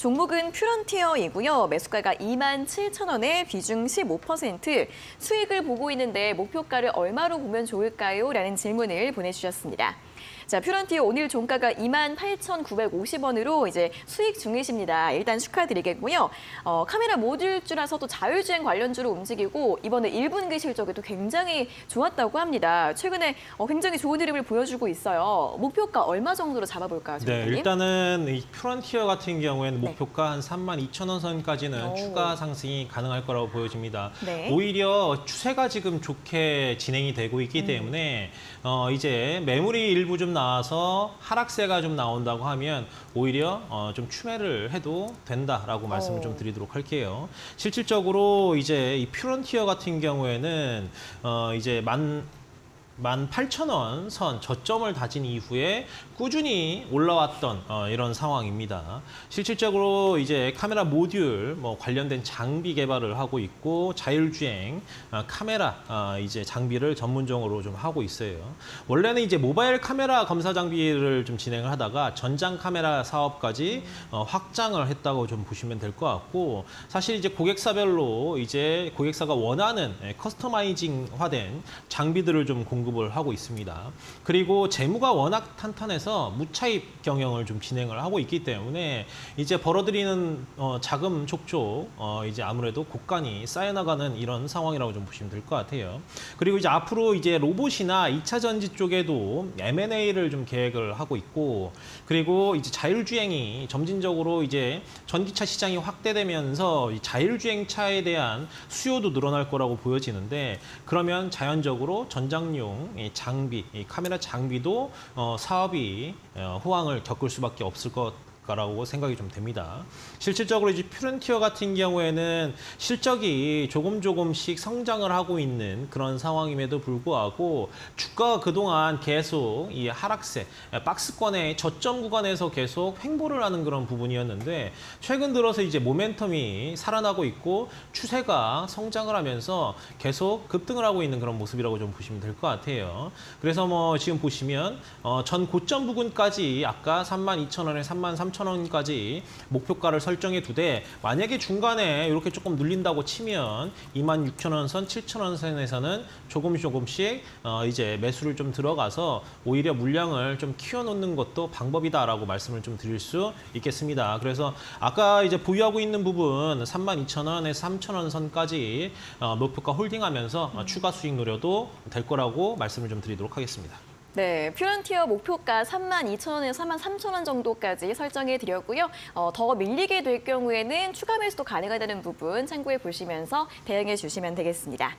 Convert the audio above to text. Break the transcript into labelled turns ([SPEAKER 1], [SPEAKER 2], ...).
[SPEAKER 1] 종목은 퓨런티어이고요. 매수가가 2만 7천 원에 비중 15%. 수익을 보고 있는데 목표가를 얼마로 보면 좋을까요? 라는 질문을 보내주셨습니다. 자, 퓨런티어 오늘 종가가 28,950원으로 이제 수익 중이십니다. 일단 축하드리겠고요. 어, 카메라 모듈주라서도 자율주행 관련주로 움직이고 이번에 1분기 실적에도 굉장히 좋았다고 합니다. 최근에 어, 굉장히 좋은 흐름을 보여주고 있어요. 목표가 얼마 정도로 잡아볼까요,
[SPEAKER 2] 네? 일단은 이 퓨런티어 같은 경우에는
[SPEAKER 1] 네.
[SPEAKER 2] 목표가 한 3만 2천 원 선까지는
[SPEAKER 1] 오.
[SPEAKER 2] 추가 상승이 가능할 거라고 보여집니다.
[SPEAKER 1] 네.
[SPEAKER 2] 오히려 추세가 지금 좋게 진행이 되고
[SPEAKER 1] 음.
[SPEAKER 2] 있기 때문에 어, 이제 매물이 일부 좀 나와서 하락세가 좀 나온다고 하면 오히려 어, 좀 추매를 해도 된다라고 말씀을
[SPEAKER 1] 오.
[SPEAKER 2] 좀 드리도록 할게요. 실질적으로 이제 이 퓨런티어 같은 경우에는 어, 이제 만 18,000원 선 저점을 다진 이후에 꾸준히 올라왔던 어, 이런 상황입니다. 실질적으로 이제 카메라 모듈 뭐 관련된 장비 개발을 하고 있고 자율주행 어, 카메라 어, 이제 장비를 전문적으로 좀 하고 있어요. 원래는 이제 모바일 카메라 검사 장비를 좀 진행을 하다가 전장 카메라 사업까지 어, 확장을 했다고 좀 보시면 될 것 같고 사실 이제 고객사별로 이제 고객사가 원하는 예, 커스터마이징화된 장비들을 좀 공급 을 하고 있습니다. 그리고 재무가 워낙 탄탄해서 무차입 경영을 좀 진행을 하고 있기 때문에 이제 벌어들이는 어, 자금 촉촉 어, 이제 아무래도 곡간이 쌓여나가는 이런 상황이라고 좀 보시면 될 것 같아요. 그리고 이제 앞으로 이제 로봇이나 2차 전지 쪽에도 M&A를 좀 계획을 하고 있고 그리고 이제 자율주행이 점진적으로 이제 전기차 시장이 확대되면서 이 자율주행 차에 대한 수요도 늘어날 거라고 보여지는데 그러면 자연적으로 전장 용이 장비, 이 카메라 장비도 어, 사업이 어, 호황을 겪을 수밖에 없을 것. 라고 생각이 좀 됩니다. 실질적으로 이제 퓨런티어 같은 경우에는 실적이 조금 조금씩 성장을 하고 있는 그런 상황임에도 불구하고 주가가 그동안 계속 이 하락세, 박스권의 저점 구간에서 계속 횡보를 하는 그런 부분이었는데 최근 들어서 이제 모멘텀이 살아나고 있고 추세가 성장을 하면서 계속 급등을 하고 있는 그런 모습이라고 좀 보시면 될 것 같아요. 그래서 뭐 지금 보시면 어, 전 고점 부근까지 아까 32,000원에 33,000원 까지 목표가를 설정해 두되 만약에 중간에 이렇게 조금 눌린다고 치면 26,000원 선, 7,000원 선에서는 조금 조금씩 어, 이제 매수를 좀 들어가서 오히려 물량을 좀 키워놓는 것도 방법이다라고 말씀을 좀 드릴 수 있겠습니다. 그래서 아까 이제 보유하고 있는 부분 32,000원에서 3,000원 선까지 어, 목표가 홀딩하면서 어, 추가 수익 노려도 될 거라고 말씀을 좀 드리도록 하겠습니다.
[SPEAKER 1] 네, 퓨런티어 목표가 3만 2천 원에서 3만 3천 원 정도까지 설정해 드렸고요. 어, 더 밀리게 될 경우에는 추가 매수도 가능하다는 부분 참고해 보시면서 대응해 주시면 되겠습니다.